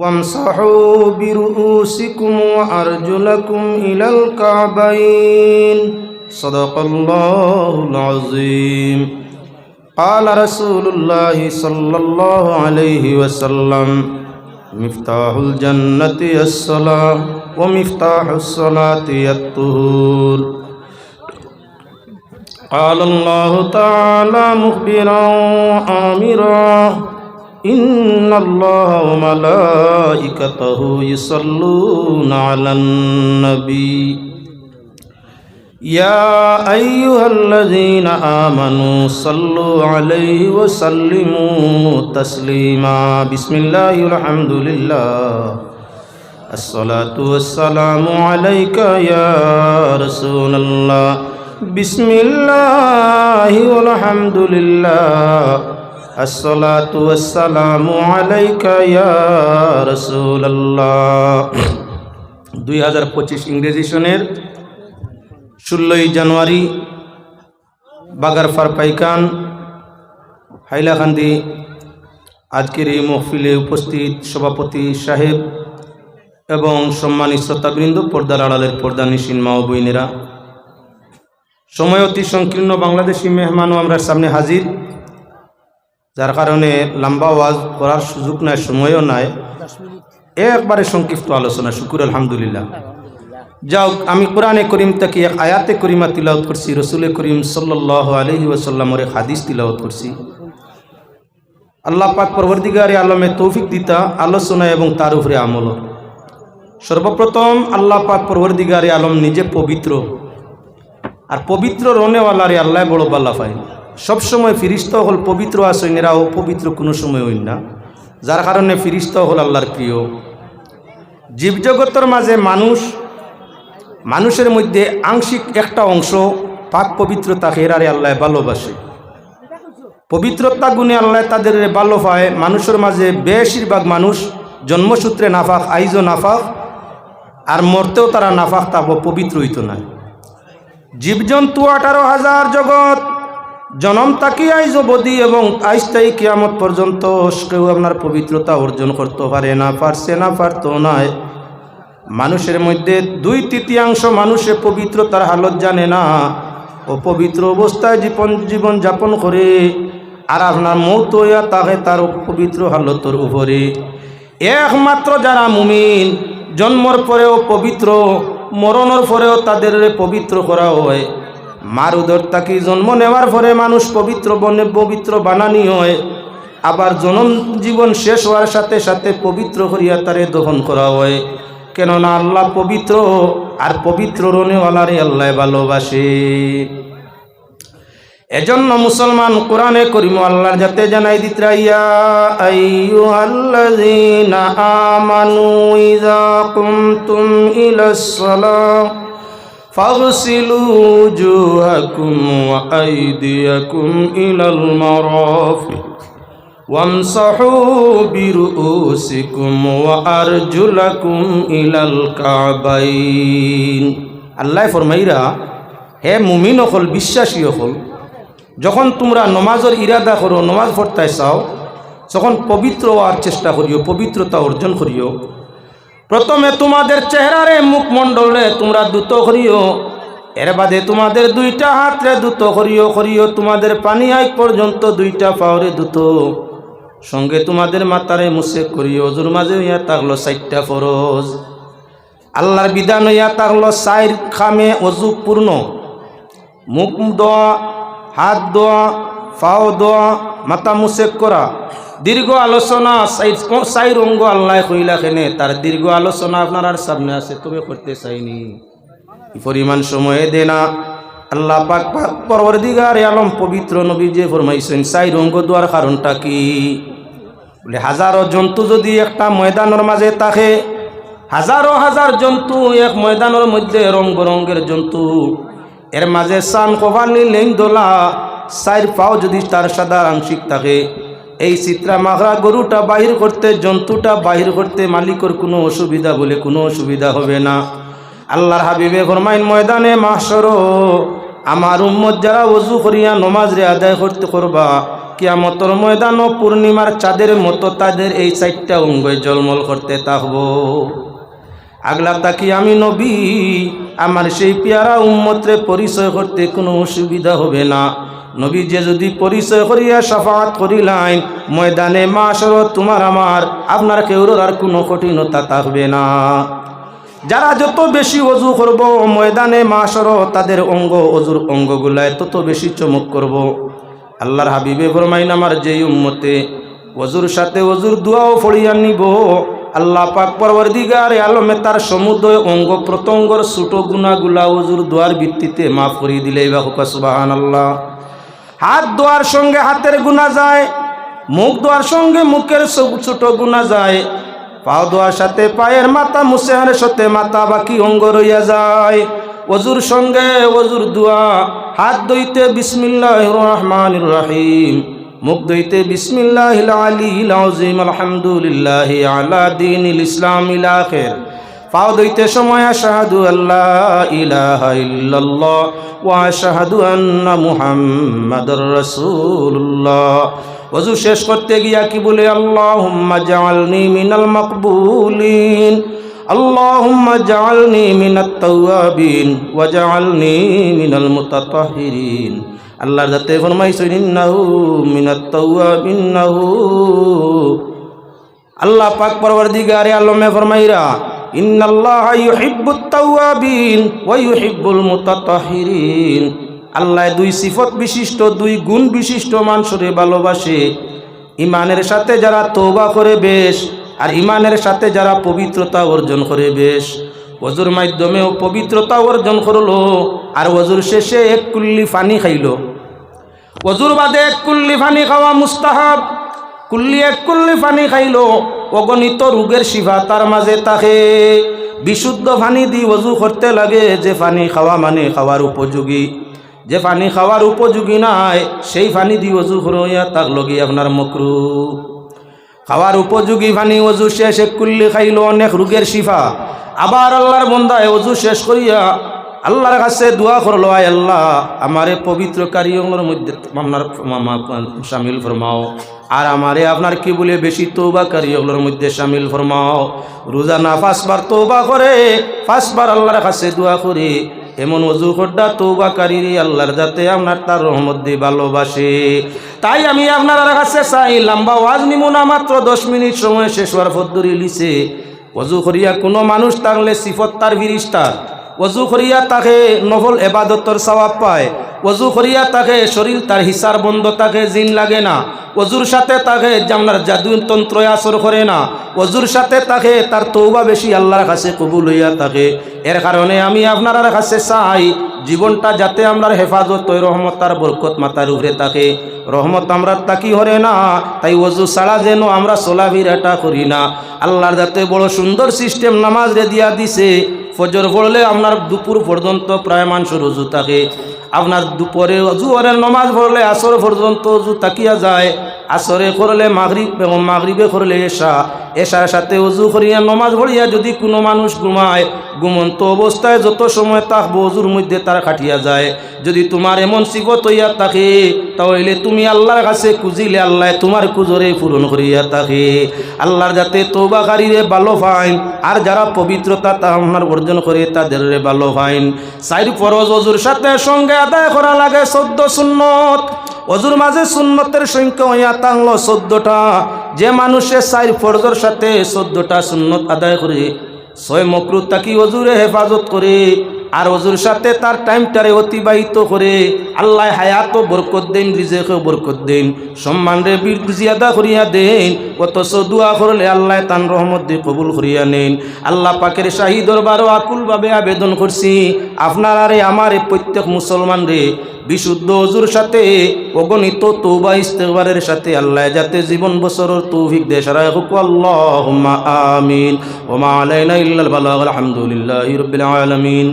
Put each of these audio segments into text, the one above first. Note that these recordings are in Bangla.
وامسحوا برؤوسكم وأرجلكم إلى الكعبين صدق الله العظيم قال رسول الله صلى الله عليه وسلم مفتاح الجنة الصلاة ومفتاح الصلاة الطهور قال الله تعالى مخبرا وآمرا إن الله وملائكته يصلون على النبي يا أيها الذين آمنوا صلوا عليه وسلموا تسليما بسم الله والحمد لله الصلاة والسلام عليك يا رسول الله بسم الله والحمد لله الصلاة والسلام عليك يا رسول الله দুই হাজার পঁচিশ ইংরেজি সনের ষোলোই জানুয়ারি বাগারফার পাইকান হাইলাকান্দি আজকের এই মহফিলে উপস্থিত সভাপতি সাহেব এবং সম্মানিত শ্রোতাবৃন্দ পর্দার আড়ালের পর্দা নিশিন মা ও বইনেরা সময় অতি সংকীর্ণ বাংলাদেশি মেহমানও আমরা সামনে হাজির যার কারণে লম্বা ওয়াজ করার সুযোগ নাই, সময়ও নাই। একবারে সংক্ষিপ্ত আলোচনা। শুকুর, আলহামদুলিল্লাহ। যাও আমি কোরআনে করিম তাকে এক আয়াতে করিমা তিলাওত করছি, রসুল করিম সাল্লাহ আলহি ওসাল্লামর এক হাদিস তিলাওত করছি। আল্লাহ পাক পরবর্তীগারে আলমে তৌফিক দিতা, আলোচনা এবং তার উপরে আমল। সর্বপ্রথম আল্লাহ পাক পরবর্তীগারে আলম নিজে পবিত্র। আর পবিত্র রনেওয়ালারে আল্লাহ বড় বাল্লা পায়। সবসময় ফিরিস্ত হল পবিত্র আসেন এরা অপবিত্র কোনো সময় হইন না, যার কারণে ফিরিস্ত হল আল্লাহর প্রিয়। জীবজগতের মাঝে মানুষ, মানুষের মধ্যে আংশিক একটা অংশ পাক পবিত্রতা হেরারে আল্লাহ ভালোবাসে। পবিত্রতা গুণে আল্লাহ তাদের ভালো পায়, মানুষের মাঝে বেশিরভাগ মানুষ জন্মসূত্রে নাফাক, আইজও নাফাক, আর মরতেও তারা নাফাক তা পবিত্র হইত না। জীবজন্তু আঠারো হাজার জগৎ জনম তাকি আইজ বদি এবং আইস তাই কিয়ামত পর্যন্ত কেউ আপনার পবিত্রতা অর্জন করতে পারে না, পারছে না, পারতো নয় মানুষের মধ্যে দুই তৃতীয়াংশ মানুষে পবিত্রতার হালত জানে না ও পবিত্র অবস্থায় জীবন জীবন যাপন করে আর আপনার মৌত হইয়া তাকে তার পবিত্র হালতর উপরে। একমাত্র যারা মুমিন, জন্মর পরেও পবিত্র, মরণের পরেও তাদের পবিত্র করা হয়। মার উদর তাকে জন্ম নেওয়ার পরে মানুষ পবিত্র বনে পবিত্র বানানি হয়? আবার জনম জীবন শেষ হওয়ার সাথে সাথে পবিত্র করিয়া তারে দহন করা হয়। কেননা আল্লাহ পবিত্র, আর পবিত্র রনেওয়ালারে আল্লাহ ভালোবাসে। এজন্য মুসলমান কোরআনে করিম আল্লাহর যাতে জানাই দিত্রাইয়া আমানু ইযা কুমতুম ফাগসিলু ওজুহাকুম ওয়া আইদিয়াকুম ইলাল মারাফিক وامسحوا برؤوسكم وارجلكم الى الكعبين আল্লাহ ফরমাইরা হে মুমিন হল বিশ্বাসী হল যখন তোমরা নমাজের ইরাদা করো নমাজ পড়তে চাও তখন পবিত্র হওয়ার চেষ্টা করিও পবিত্রতা অর্জন করিও প্রথমে তোমাদের চেহারারে মুখমণ্ডলে তোমরা দ্রুত করিও। এর বাদে তোমাদের দুইটা হাতরে দ্রুত করিও করিও। তোমাদের পানি আইক পর্যন্ত দুইটা পাওরে দ্রুত সঙ্গে তোমাদের মাতারে মুসে করি অজুর মাঝে হইয়া থাকল চারটা ফরজ। আল্লাহর বিধান হইয়া থাকল চার খামে অজু পূর্ণ। মুখ দোয়া, হাত দোয়া ফাও দোয়া, মাথা মুসেক করা। দীর্ঘ আলোচনা চাই অঙ্গ আল্লাহ কইলা খেনে তার দীর্ঘ আলোচনা আপনার আর সামনে আছে, তুমি করতে চাইনি। পরিমাণ সময়ে দে না। আল্লাহ পাক পরবর্তীগার আলম পবিত্র নবী যে ফরমাইছেন চাই রঙ্গ দোয়ার কারণটা কি? বলে হাজারো জন্তু যদি একটা ময়দানের মাঝে থাকে, হাজারো হাজার জন্তু এক ময়দানের মধ্যে রং বরঙ্গের জন্তু, এর মাঝে সান কবালি লেন দোলা চার পাও যদি তার সাদা আংশিক থাকে এই চিত্রা মাখরা গরুটা বাহির করতে, জন্তুটা বাহির করতে মালিকর কোনো অসুবিধা বলে কোনো অসুবিধা হবে না। আল্লাহর হাবিবে ফরমাইন, ময়দানে মাসর আমার উম্মত যারা ওজু করিয়া নমাজ রে আদায় করতে করবা, কিয়ামতর ময়দান ও পূর্ণিমার চাঁদের মতো তাদের এই চারটা অঙ্গই জলমল করতে থাকব। আগলা তাকি আমি নবী, আমার সেই পেয়ারা উম্মত্রে পরিচয় করতে কোনো অসুবিধা হবে না। নবী যে যদি পরিচয় করিয়া সাফাত করিলাইন, ময়দানে মাসর তোমার আমার, আপনার কেউর আর কোনো কঠিনতা থাকবে না। যারা যত বেশি অজু করব, ময়দানে মাসর তাদের অঙ্গ, অজুর অঙ্গগুলায় তত বেশি চমক করব। আল্লাহর হাবিবে ফরমাইন, আমার যেই উম্মতে, অজুর সাথে অজুর দোয়াও ফড়িয়া নিব। আল্লাহ পাক পরবর্দিগার আলমে তার সমুদ্র অঙ্গ প্রত্যঙ্গর ছোট গুণাগুলা অজুর দোয়ার ভিত্তিতে মাফ করিয়ে দিলে বা হুকা সুবাহান আল্লাহ হাত দোয়ার সঙ্গে হাতের গুণা যায়, মুখ দোয়ার সঙ্গে মুখের ছোট গুণা যায়। পাও দোয়ার সাথে পায়ের মাথা মুসেহার সাথে মাথা বাকি অঙ্গ রইয়া যায়। অজুর সঙ্গে অজুর দোয়া, হাত দইতে বিসমিল্লাহ রহমান রাহিম। মুখ দইতে বিসমিল্লাহ আলী আলহামদুলিল্লাহ আলা দিন ইসলাম ইলাখের পাও দইতে সময়, আশাহাদু আল্লাহ ইলাহা ইল্লাল্লাহ ওয়া আশাহাদু আন্না মুহাম্মাদুর রাসূলুল্লাহ। ওযু শেষ করতে গিয়া কি বলে, আল্লাহুম্মা জাআলনি মিনাল মাকবুলিন জাআলনি মিনাত তাওয়াবিন ওয়া জাআলনি মিনাল মুতাতাহহিরিন আল্লাহর যাতে ফরমাইছেন ইন্নাহু মিনাত তাওয়াবিন আল্লাহ পাক পরবর্তীকারে আলমে ফরমাইরা আল্লাহ দুই সিফত বিশিষ্ট, দুই গুণ বিশিষ্ট মানুষরে ভালোবাসে। ইমানের সাথে যারা তৌবা করে বেশ, আর ইমানের সাথে যারা পবিত্রতা অর্জন করে বেশ। ওজুর মাধ্যমেও পবিত্রতা অর্জন করল, আর ওজুর শেষে এক কুল্লি পানি খাইলো। ওজুর বাদে এক কুল্লি পানি খাওয়া মুস্তাহাব। কুল্লি এক কুল্লি পানি খাইলো। অগণিত রোগের শিফা তার মাঝে তাকে বিশুদ্ধ পানি দি অজু করতে লাগে, যে পানি খাওয়া মানে খাওয়ার উপযোগী। যে পানি খাওয়ার উপযোগী নাই, সেই পানি দি ওজু হইয়া তাক লগি আপনার মকরু খাওয়ার উপযোগী পানি ওজু শেষ, এক কুল্লি খাইল অনেক রোগের শিফা। আবার আল্লাহর বন্দায় ওজু শেষ করিয়া আল্লাহর কাছে দোয়া করল, আয় আল্লাহ, আমারে পবিত্র কারিয়মের মধ্যে আপনার সামিল ফরমাও। আর আমারে আপনার কি বলে বেশি তৌবা কারিয়গুলোর মধ্যে সামিল ফরমাও। রোজানা পাঁচবার তৌবা করে, পাঁচবার আল্লাহর কাছে দোয়া করে। এমন অজু খোড্ডা তৌবাকারী আল্লাহর যাতে আপনার তার রহমত ভালোবাসে। তাই আমি আপনার কাছে চাই, লম্বা ওয়াজ নিমু না মাত্র দশ মিনিট সময় শেষ হওয়ার পদ্ধতি লিছে। অজু করিয়া কোনো মানুষ থাকলে সিফত তার ফিরিস্তার। অজু করিয়া তাকে নভল এবাদতর সওয়াব পায়। অজু করিয়া তাকে শরীর, তার হিসার বন্ধ, তাকে জিন লাগে না। অজুর সাথে তাকে জামনার জাদু তন্ত্র আসর করে না। অজুর সাথে তাকে তার তৌবা বেশি আল্লাহর কাছে কবুল হইয়া থাকে। এর কারণে আমি আপনার কাছে চাই, জীবনটা যাতে আমরা হেফাজত ওই রহমত, তার বরকত মাতার উপরে থাকে। রহমত আমরা তাকি হরে না, তাই অজু ছাড়া যেন আমরা চলাফিরাটা করি না। আল্লাহর যাতে বড় সুন্দর সিস্টেম নামাজ রে দিয়া দিছে ফজর পড়লে আপনার দুপুর পর্যন্ত প্রায় মানুষ রুজু থাকে। আপনার দুপুরে অজুয়ারের নমাজ পড়লে, আসর পর্যন্ত অজু তাকিয়া যায়, আসরে করলে মাগরিব এবং মাগরিবে করলে এসা এসার সাথে অজু করিয়া নমাজ পড়িয়া যদি কোনো মানুষ ঘুমায়, ঘুমন্ত অবস্থায় যত সময় তাহ অজুর মধ্যে তার খাটিয়া যায়। যদি তোমার এমন সিগত হইয়া থাকে, তাহলে তুমি আল্লাহর কাছে খুঁজিলে আল্লাহ তোমার কুজরে পূরণ করিয়া থাকে। আল্লাহর যাতে তৌবাকারীরে ভালো ফাইন আর যারা পবিত্রতা তা আপনার অর্জন করে তাদের ভালো ফাইন সাইর ফরজ অজুর সাথে সঙ্গে আদায় করা লাগে চোদ্দ সুন্নত। অজুর মাঝে সুন্নতের সংখ্যা হইয়া তাংল চোদ্দটা। যে মানুষের সাইর ফরজর সাথে চোদ্দটা সুন্নত আদায় করে, ছয় মকরু তাকি অজুরে হেফাজত করে। আর অজুর সাথে তার টাইমটারে অতিবাহিত করে আল্লাহ হায়াত বরকত দেন, রিজেকে বরকত দেন, সম্মান রে জিয়াদা করিয়া দেন, অথচ দোয়া করলে আল্লাহ তান রহমত দিয়ে কবুল করিয়া নেন। আল্লাহ পাকের শাহী দরবারও আকুলভাবে আবেদন করছি আপনার আরে আমার প্রত্যেক মুসলমান রে, বিশুদ্ধ অজুর সাথে, অগণিত তৌবা ইস্তেগবারের সাথে আল্লাহ যাতে জীবন বছরের তৌফিক দে সারা হুক আল্লাহুম্মা আমিন। ওমা আলাইনা আলহামদুলিল্লাহি রাব্বিল আলামিন।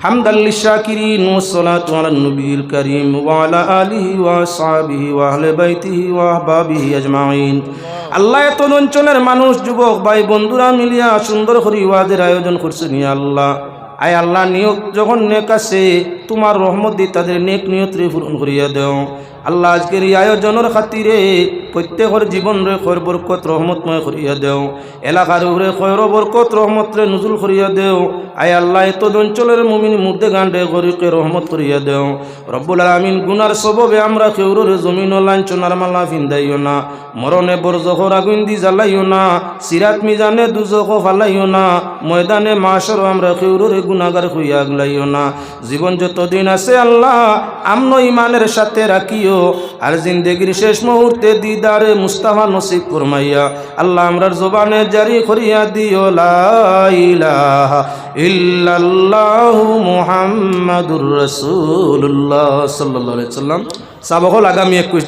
حمدا للشاكرين والصلاة على النبي الكريم وعلى آله وأصحابه وأهل بيته وأحبابه أجمعين আল্লাহ এত অঞ্চলের মানুষ যুবক ভাই বন্ধুরা মিলিয়া সুন্দর করে ওয়াজের আয়োজন করছেন ইয়া আল্লাহ আয় আল্লাহ নিয়োগ যখন নেক আছে তোমার রহমত দিয়ে তাদের নেক নিয়ত রে পূরণ করিয়া দেও আল্লাহ আজকের এই আয়োজনের খাতিরে প্রত্যেকের জীবন রে খৈর বরকত রহমতময় করিয়া দেও এলাকার উপরে খৈর বরকত রহমত রে নজুল করিয়া দেও আয় আল্লাহ এত অঞ্চলের মুমিন মুর্দে গান্ডে গরিকে রহমত করিয়া দেও। রব্বুল আলমিন গুনার সববে আমরা কেউরে জমিন ও লাঞ্ছনার মালা ফিন্দাইও না, মরণে বরজহর আগুন দি জ্বালাইও না, সিরাত মিজানে দুজখ ফালাইও না, ময়দানে মাসর আমরা কেউরে গুনাগার হইয়া আগলাইও না। জীবন যতদিন আছে আল্লাহ, আমন ইমানের সাথে রাখিও। আর জিন্দেগির শেষ মুহূর্তে দিদারে মুস্তাফা নসিব ফরমাইয়া, আল্লাহ আমরার জবানে জারি করিয়া দিও, লা ইলাহা ইল্লাল্লাহু মুহাম্মাদুর রাসূলুল্লাহ সাল্লাল্লাহু সাল্লাম সাবকল আগামী একুশ